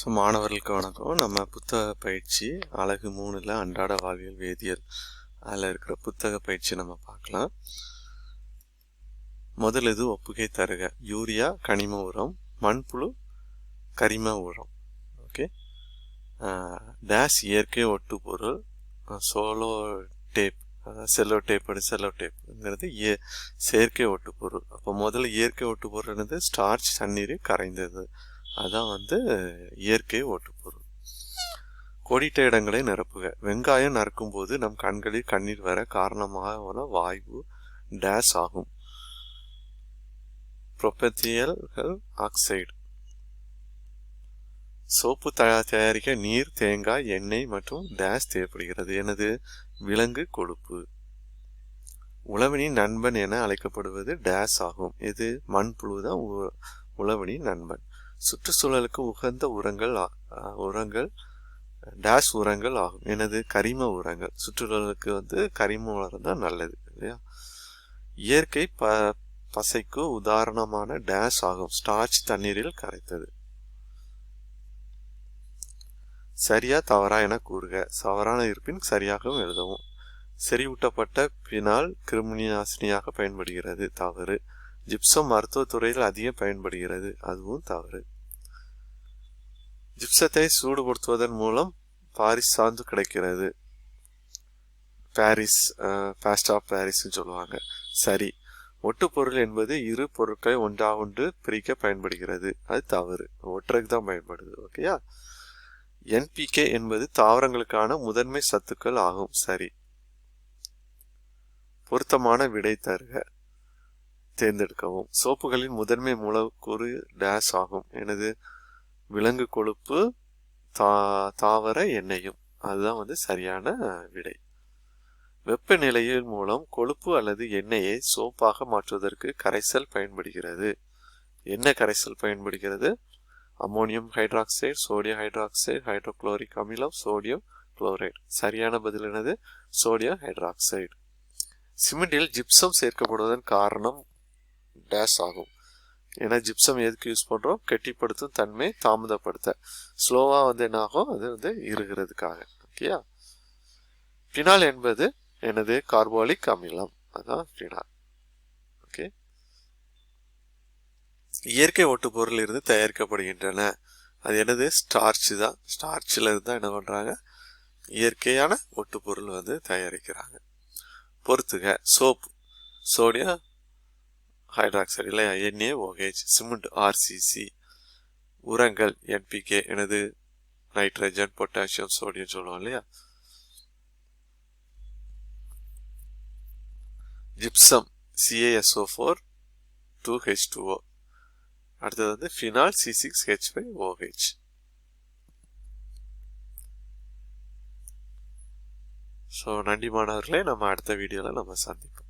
So மாணவர்களுக்கு வணக்கம். நம்ம புத்தக பயிற்சி அழகு மூணில் அன்றாட வாழ்வியல் வேதியியல். அதில் இருக்கிற புத்தக பயிற்சி நம்ம பார்க்கலாம். முதல் இது ஒப்புகை தருக. யூரியா கனிம உரம் மண்புழு கரிம உரம். ஓகே டேஸ் இயற்கை ஒட்டு பொருள் solo tape cello tape cello டேப்ங்கிறது ஏ செயற்கை ஒட்டு பொருள். அப்போ முதல்ல இயற்கை ஒட்டு பொருள்னது ஸ்டார்ச் தண்ணீர் கரைந்தது. அதான் வந்து இயற்கை ஓட்டுப்பொருள் கொடிட்ட இடங்களை நிரப்புக. வெங்காயம் நறுக்கும் போது நம் கண்களில் கண்ணீர் வர காரணமாக வாயு டேஸ் ஆகும். புரொபத்தியல்கள் ஆக்சைடு. சோப்பு தயாரிக்க நீர் தேங்காய் எண்ணெய் மற்றும் டேஸ் தேவைப்படுகிறது. எனது விலங்கு கொழுப்பு. உழவனின் நண்பன் என அழைக்கப்படுவது டேஸ் ஆகும். இது மண்புழு தான் உழவனின் நண்பன். சுற்றுச்சூழலுக்கு உகந்த உரங்கள் உரங்கள் டேஷ் உரங்கள் ஆகும். எனது கரிம உரங்கள். சுற்றுச்சூழலுக்கு வந்து கரிம உரம் தான் நல்லது இல்லையா? இயற்கை ப பசைக்கு உதாரணமான டேஷ் ஆகும். ஸ்டார்ச் தண்ணீரில் கரைத்தது. சரியா தவறா என கூறுக. தவறான இருப்பின் சரியாகவும் எழுதவும். செறிவூட்டப்பட்ட பினால் கிருமினி நாசினியாக பயன்படுகிறது. தவறு. ஜிப்சம் மருத்துவத்துறையில் அதிகம் பயன்படுகிறது. அதுவும் தவறு. ஜிப்சத்தை சூடுபடுத்துவதன் மூலம் பாரிஸ் சார்ந்து கிடைக்கிறது. பாரிஸ் ஃபேஸ்ட் ஆஃப் பாரிஸ்ன்னு சொல்லுவாங்க. சரி. ஒட்டுப்பொருள் என்பது இரு பொருட்களை ஒன்றாக ஒன்று பிரிக்க பயன்படுகிறது. அது தவறு. ஒட்டுறதுக்கு தான் பயன்படுது. ஓகேயா என்பிகே என்பது தாவரங்களுக்கான முதன்மை சத்துக்கள் ஆகும். சரி. பொருத்தமான விடை தருக. தேர்ந்தெடுக்கவும். சோப்புகளின் முதன்மை மூலக்கூறு டேஸ் ஆகும். எனது விலங்கு கொழுப்பு தா தாவர எண்ணெயும். அதுதான் வந்து சரியான விடை. வெப்பநிலையின் மூலம் கொழுப்பு அல்லது எண்ணெயை சோப்பாக மாற்றுவதற்கு கரைசல் பயன்படுகிறது. என்ன கரைசல் பயன்படுகிறது? Ammonium hydroxide sodium hydroxide hydrochloric அமிலம் சோடியம் குளோரைடு. சரியான பதில் என்னது? Sodium hydroxide. சிமெண்டில் ஜிப்சம் சேர்க்கப்படுவதன் காரணம் டேஷ் ஆகும். ஏன்னா ஜிப்சம் எதுக்கு யூஸ் பண்ணுறோம் கெட்டிப்படுத்தும் தன்மை தாமதப்படுத்த. ஸ்லோவாக வந்து என்ன ஆகும்? அது வந்து இருகிறதுக்காக ஓகேயா? பினால் என்பது எனது கார்பாலிக் அமிலம். அதான் பினால் ஓகே? இயற்கை ஒட்டுப்பொருள் இருந்து தயாரிக்கப்படுகின்றன. அது என்னது? ஸ்டார்ச் தான். ஸ்டார்ச்சில் இருந்து தான் என்ன பண்ணுறாங்க இயற்கையான ஒட்டுப்பொருள் வந்து தயாரிக்கிறாங்க. பொறுத்துக. சோப் சோடியம் ஹைட்ராக்சைடு இல்லையா என்ஏ ஓஹெச் சிமெண்ட் ஆர்சிசி உரங்கள் என்பிகே எனது நைட்ரஜன் பொட்டாசியம் சோடியம் சொல்லுவோம் இல்லையா? Gypsum CASO four two H two O அடுத்தது வந்து phenol C six H five OH so நன்றி மாணவர்களே நம்ம அடுத்த வீடியோவில் நம்ம சந்திப்போம்.